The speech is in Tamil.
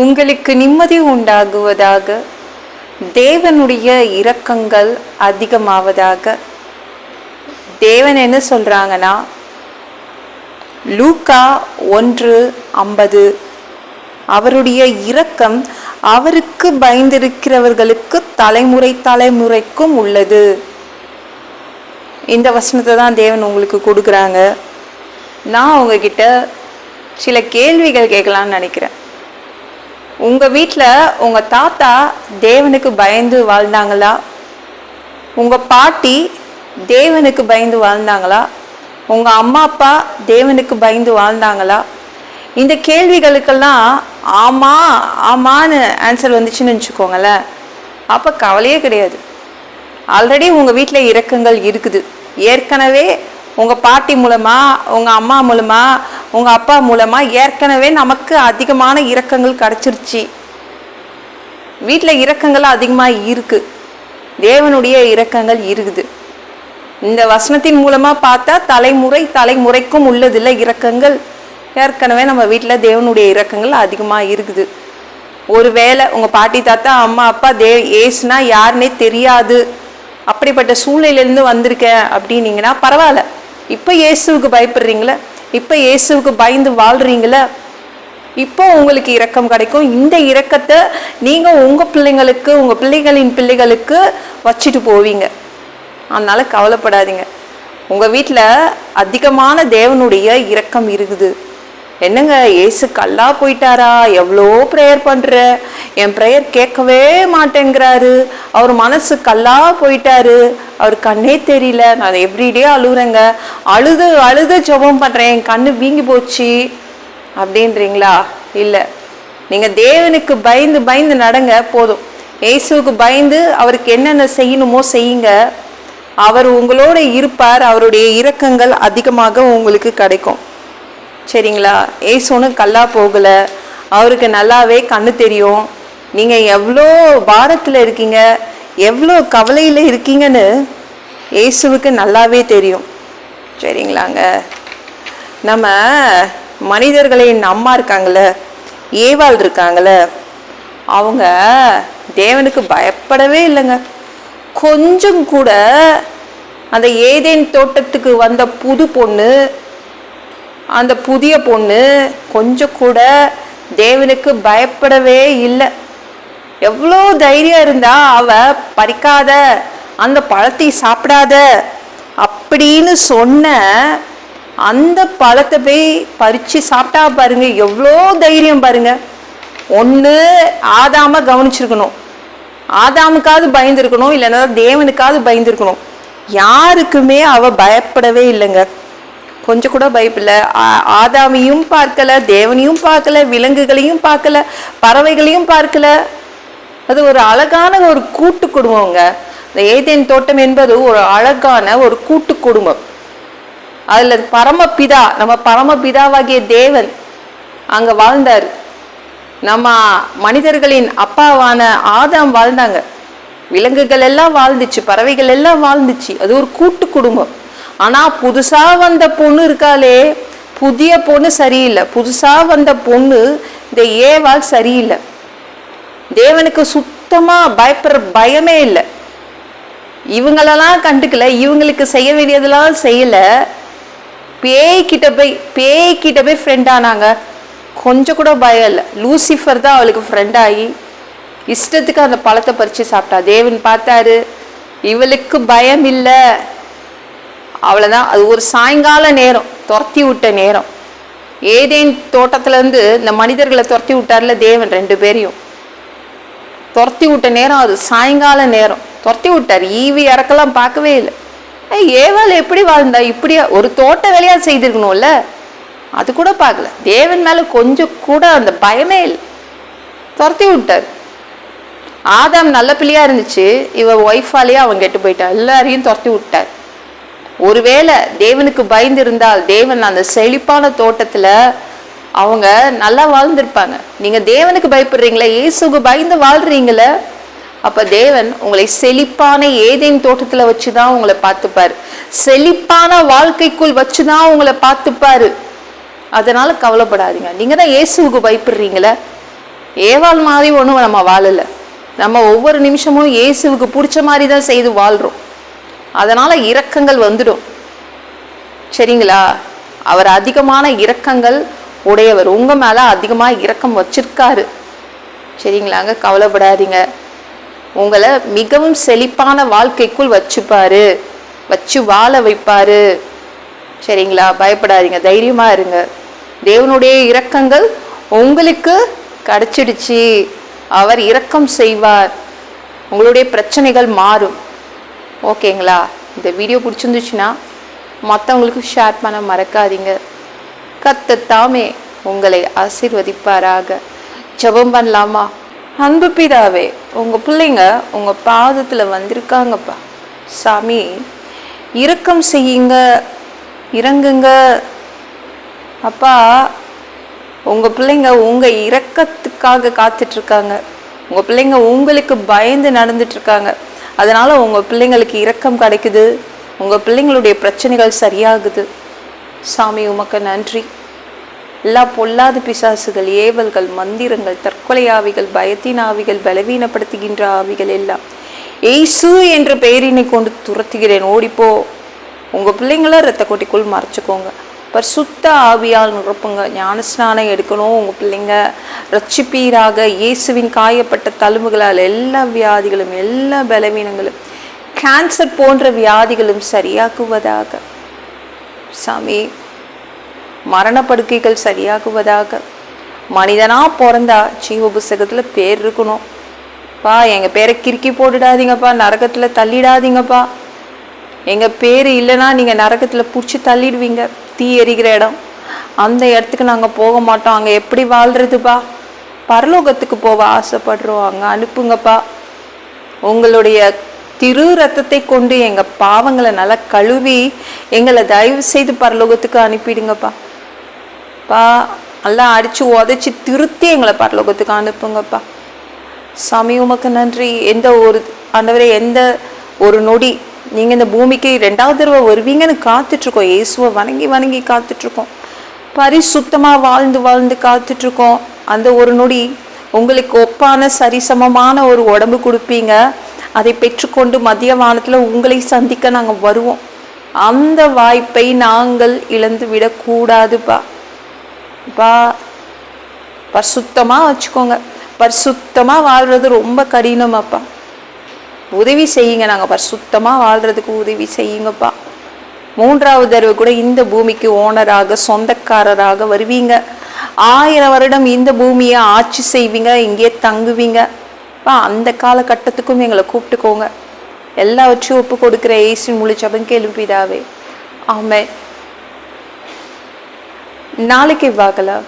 உங்களுக்கு நிம்மதி உண்டாகுவதாக தேவனுடைய இரக்கங்கள் அதிகமாவதாக. தேவன் என்ன சொல்கிறாங்கன்னா லூக்கா ஒன்று ஐம்பது அவருடைய இரக்கம் அவருக்கு பயந்திருக்கிறவர்களுக்கு தலைமுறை தலைமுறைக்கும் உள்ளது. இந்த வசனத்தை தான் தேவன் உங்களுக்கு கொடுக்குறாங்க. நான் உங்ககிட்ட சில கேள்விகள் கேட்கலான்னு நினைக்கிறேன். உங்கள் வீட்டில் உங்கள் தாத்தா தேவனுக்கு பயந்து வாழ்ந்தாங்களா? உங்கள் பாட்டி தேவனுக்கு பயந்து வாழ்ந்தாங்களா? உங்கள் அம்மா அப்பா தேவனுக்கு பயந்து வாழ்ந்தாங்களா? இந்த கேள்விகளுக்கெல்லாம் ஆமா ஆமான்னு ஆன்சர் வந்துச்சுன்னு வச்சுக்கோங்களேன். அப்போ கவலையே கிடையாது. ஆல்ரெடி உங்கள் வீட்டில் இறக்கங்கள் இருக்குது. ஏற்கனவே உங்கள் பாட்டி மூலமாக உங்கள் அம்மா மூலமாக உங்கள் அப்பா மூலமாக ஏற்கனவே நமக்கு அதிகமான இரக்கங்கள் கிடச்சிருச்சு. வீட்டில் இரக்கங்கள் அதிகமாக இருக்கு. தேவனுடைய இரக்கங்கள் இருக்குது. இந்த வசனத்தின் மூலமாக பார்த்தா தலைமுறை தலைமுறைக்கும் உள்ளதில்ல இரக்கங்கள். ஏற்கனவே நம்ம வீட்டில் தேவனுடைய இரக்கங்கள் அதிகமாக இருக்குது. ஒருவேளை உங்கள் பாட்டி தாத்தா அம்மா அப்பா தே ஏசுனா யாருன்னே தெரியாது. அப்படிப்பட்ட சூழ்நிலையிலேருந்து வந்திருக்கேன் அப்படின்னீங்கன்னா பரவாயில்ல. இப்போ இயேசுவுக்கு பயப்படுறீங்களே? இப்போ இயேசுவுக்கு பயந்து வாழ்கிறீங்களே இப்போ உங்களுக்கு இரக்கம் கிடைக்கும். இந்த இரக்கத்தை நீங்கள் உங்கள் பிள்ளைங்களுக்கு உங்கள் பிள்ளைகளின் பிள்ளைகளுக்கு வச்சுட்டு போவீங்க. அதனால் கவலைப்படாதீங்க. உங்கள் வீட்டில் அதிகமான தேவனுடைய இரக்கம் இருக்குது. என்னங்க ஏசு கல்லா போயிட்டாரா? எவ்வளோ ப்ரேயர் பண்ணுற என் ப்ரேயர் கேட்கவே மாட்டேங்கிறாரு. அவர் மனசு கல்லா போயிட்டாரு. அவர் கண்ணே தெரியல. நான் எவ்ரிடே அழுகுறேங்க. அழுது அழுது ஜெபம் பண்ணுறேன் என் கண்ணு வீங்கி போச்சு. அப்படின்றீங்களா? இல்லை. நீங்கள் தேவனுக்கு பயந்து பயந்து நடங்க. போதும். இயேசுவுக்கு பயந்து அவருக்கு என்னென்ன செய்யணுமோ செய்யுங்க. அவர் உங்களோட இருப்பார். அவருடைய இரக்கங்கள் அதிகமாக உங்களுக்கு கிடைக்கும். சரிங்களா? ஏசோனு கல்லா போகலை. அவருக்கு நல்லாவே கண்ணு தெரியும். நீங்கள் எவ்வளோ பாரத்தில் இருக்கீங்க? எவ்வளோ கவலையில் இருக்கீங்கன்னு இயேசுவுக்கு நல்லாவே தெரியும். சரிங்களாங்க. நம்ம மனிதர்களின் அம்மா இருக்காங்கள ஏவாள் இருக்காங்கள அவங்க தேவனுக்கு பயப்படவே இல்லைங்க. கொஞ்சம் கூட அந்த ஏதேன் தோட்டத்துக்கு வந்த புது பொண்ணு அந்த புதிய பொண்ணு கொஞ்சம் கூட தேவனுக்கு பயப்படவே இல்லை. எவ்வளோ தைரியம் இருந்தா அவ பறிக்காத அந்த பழத்தை சாப்பிடாத அப்படின்னு சொன்ன அந்த பழத்தை போய் பறித்து சாப்பிட்டா பாருங்க எவ்வளோ தைரியம் பாருங்க. ஒன்று ஆதாம கவனிச்சிருக்கணும். ஆதாமுக்காவது பயந்துருக்கணும் இல்லைன்னா தேவனுக்காவது பயந்துருக்கணும். யாருக்குமே அவ பயப்படவே இல்லைங்க. கொஞ்சம் கூட பயப்பில்ல ஆ- ஆதாமையும் பார்க்கல தேவனையும் பார்க்கல விலங்குகளையும் பார்க்கல பறவைகளையும் பார்க்கல. அது ஒரு அழகான ஒரு கூட்டு குடும்பங்க. இந்த ஏதேன் தோட்டம் என்பது ஒரு அழகான ஒரு கூட்டு குடும்பம். அதில் பரமபிதா நம்ம பரமபிதாவாகிய தேவன் அங்கே வாழ்ந்தார். நம்ம மனிதர்களின் அப்பாவான ஆதாம் வாழ்ந்தாங்க. விலங்குகள் எல்லாம் வாழ்ந்துச்சு பறவைகள் எல்லாம் வாழ்ந்துச்சு. அது ஒரு கூட்டு குடும்பம். ஆனால் புதுசாக வந்த பொண்ணு இருக்காளே புதிய பொண்ணு சரியில்லை. புதுசாக வந்த பொண்ணு இந்த ஏவாள் சரியில்லை. தேவனுக்கு சுத்தமாக பயப்படுற பயமே இல்லை. இவங்களெல்லாம் கண்டுக்கல இவங்களுக்கு செய்ய வேண்டியதெல்லாம் செய்யலை. பேய்கிட்ட போய் பேய்கிட்ட போய் ஃப்ரெண்ட் ஆனாங்க. கொஞ்சம் கூட பயம் இல்லை. லூசிஃபர் தான் அவளுக்கு ஃப்ரெண்ட் ஆகி இஷ்டத்துக்கு அந்த பழத்தை பறித்து சாப்பிட்டா. தேவன் பார்த்தாரு இவளுக்கு பயம் இல்லை. அவ்வளோதான் அது ஒரு சாயங்கால நேரம் துரத்தி விட்ட நேரம். ஏதேன் தோட்டத்துலேருந்து இந்த மனிதர்களை துரத்தி விட்டார்ல தேவன் ரெண்டு பேரையும். துரத்தி விட்ட நேரம் அது சாயங்கால நேரம். துரத்தி விட்டார். ஈவி இறக்கெல்லாம் பார்க்கவே இல்லை. ஏய், ஏவாள் எப்படி வாழ்ந்தா? இப்படியா? ஒரு தோட்ட வேலையாக செய்திருக்கணும்ல? அது கூட பார்க்கல. தேவன் மேலே கொஞ்சம் கூட அந்த பயமே இல்லை. துரத்தி விட்டார். ஆதாம் நல்ல பிள்ளையாக இருந்துச்சு. இவ ஒய்ஃபாலேயே அவன் கெட்டு போயிட்டான். எல்லாரையும் துரத்தி விட்டார். ஒருவேளை தேவனுக்கு பயந்து இருந்தால் தேவன் அந்த செழிப்பான தோட்டத்தில் அவங்க நல்லா வாழ்ந்திருப்பாங்க. நீங்கள் தேவனுக்கு பயப்படுறீங்களே இயேசுக்கு பயந்து வாழ்கிறீங்களே அப்போ தேவன் உங்களை செழிப்பான ஏதேன் தோட்டத்தில் வச்சு தான் உங்களை பார்த்துப்பாரு. செழிப்பான வாழ்க்கைக்குள் வச்சு தான் உங்களை பார்த்துப்பாரு. அதனால் கவலைப்படாதீங்க. நீங்கள் தான் இயேசுவுக்கு பயப்படுறீங்களே. ஏவாள் மாதிரி ஒன்றும் நம்ம வாழலை. நம்ம ஒவ்வொரு நிமிஷமும் இயேசுவுக்கு பிடிச்ச மாதிரி தான் செய்து வாழ்கிறோம் அதனால் இரக்கங்கள் வந்துடும். சரிங்களா? அவர் அதிகமான இரக்கங்கள் உடையவர். உங்கள் மேலே அதிகமாக இரக்கம் வச்சிருக்காரு. சரிங்களாங்க? கவலைப்படாதீங்க. உங்களை மிகவும் செழிப்பான வாழ்க்கைக்குள் வச்சுப்பாரு. வச்சு வாழ வைப்பாரு. சரிங்களா? பயப்படாதீங்க. தைரியமாக இருங்க. தேவனுடைய இரக்கங்கள் உங்களுக்கு கிடச்சிடுச்சு. அவர் இரக்கம் செய்வார். உங்களுடைய பிரச்சனைகள் மாறும். ஓகேங்களா? இந்த வீடியோ பிடிச்சிருந்துச்சுன்னா மற்றவங்களுக்கு ஷேர் பண்ண மறக்காதீங்க. கத்த தாமே உங்களை ஆசீர்வதிப்பாராக. ஜெபம் பண்ணலாமா? அன்பு பிதாவே உங்கள் பிள்ளைங்க உங்கள் பாதத்தில் வந்திருக்காங்கப்பா. சாமி இரக்கம் செய்யுங்க இறங்குங்க. அப்பா உங்கள் பிள்ளைங்க உங்கள் இரக்கத்துக்காக காத்துட்ருக்காங்க உங்கள் பிள்ளைங்க உங்களுக்கு பயந்து நடந்துட்டுருக்காங்க அதனால் உங்கள் பிள்ளைங்களுக்கு இரக்கம் கிடைக்குது. உங்கள் பிள்ளைங்களுடைய பிரச்சனைகள் சரியாகுது. சாமி உமக்கு நன்றி. எல்லா பொல்லாத பிசாசுகள் ஏவல்கள் மந்திரங்கள் தற்கொலை ஆவிகள் பயத்தின் ஆவிகள் பலவீனப்படுத்துகின்ற ஆவிகள் எல்லாம். எய்சு என்ற பெயரினை கொண்டு துரத்துகிறேன். ஓடிப்போ. உங்கள் பிள்ளைங்கள ரத்த கொட்டிக்குள் பர் பரிசுத்த ஆவியால் நிரப்புங்க. ஞானஸ்நானம் எடுக்கணும் உங்கள் பிள்ளைங்க. ரட்சிப்பீராக இயேசுவின் காயப்பட்ட தழும்புகளால் எல்லா வியாதிகளும் எல்லா பலவீனங்களும் கேன்சர் போன்ற வியாதிகளும் சரியாக்குவதாக. சாமி மரணப்படுக்கைகள் சரியாகுவதாக மனிதனாக பிறந்தா ஜீவ புஸ்தகத்துல பேர் இருக்கணும். பா எங்கள் பேரை கிறுக்கி போட்டுடாதீங்கப்பா நரகத்தில் தள்ளிடாதீங்கப்பா. எங்கள் பேர் இல்லைன்னா நீங்கள் நரகத்தில் பிடிச்சி தள்ளிடுவீங்க. தீ எரிகிற இடம். அந்த இடத்துக்கு நாங்கள் போக மாட்டோம். அங்கே எப்படி வாழ்கிறதுப்பா பரலோகத்துக்கு போக ஆசைப்படுறோம். அங்கே அனுப்புங்கப்பா. உங்களுடைய திரு ரத்தத்தை கொண்டு எங்கள் பாவங்களை நல்லா கழுவி எங்களை தயவு செய்து பரலோகத்துக்கு அனுப்பிடுங்கப்பா. பா நல்லா அடித்து உதைச்சி திருத்தி எங்களை பரலோகத்துக்கு அனுப்புங்கப்பா. சாமி உமக்கு நன்றி. எந்த ஒரு ஆண்டவரே எந்த ஒரு நொடி நீங்கள் இந்த பூமிக்கு ரெண்டாவது தடவை வருவீங்கன்னு காத்துட்ருக்கோம். இயேசுவை வணங்கி வணங்கி காத்துட்ருக்கோம். பரிசுத்தமாக வாழ்ந்து வாழ்ந்து காத்துட்ருக்கோம். இருக்கோம் அந்த ஒரு நொடி உங்களுக்கு ஒப்பான சரிசமமான ஒரு உடம்பு கொடுப்பீங்க. அதை பெற்றுக்கொண்டு மதிய வானத்தில் உங்களை சந்திக்க நாங்க வருவோம். அந்த வாய்ப்பை நாங்கள் இழந்து விடக்கூடாதுப்பா பா பரிசுத்தமாக வச்சுக்கோங்க. பரிசுத்தமாக வாழ்றது ரொம்ப கடினமாப்பா. உதவி செய்யுங்க நாங்க. பரிசுத்தமாக வாழ்றதுக்கு உதவி செய்யுங்கப்பா. மூன்றாவது தடவை கூட இந்த பூமிக்கு ஓனராக சொந்தக்காரராக வருவீங்க. ஆயிரம் வருடம் இந்த பூமியை ஆட்சி செய்வீங்க இங்கே தங்குவீங்க. அந்த காலகட்டத்துக்கும் எங்களை கூப்பிட்டுக்கோங்க. எல்லாவற்றையும் ஒப்பு கொடுக்குற ஏசி முழு ஜபம் கேள்விதாவே ஆமே நாளைக்கு வாக்கலாம்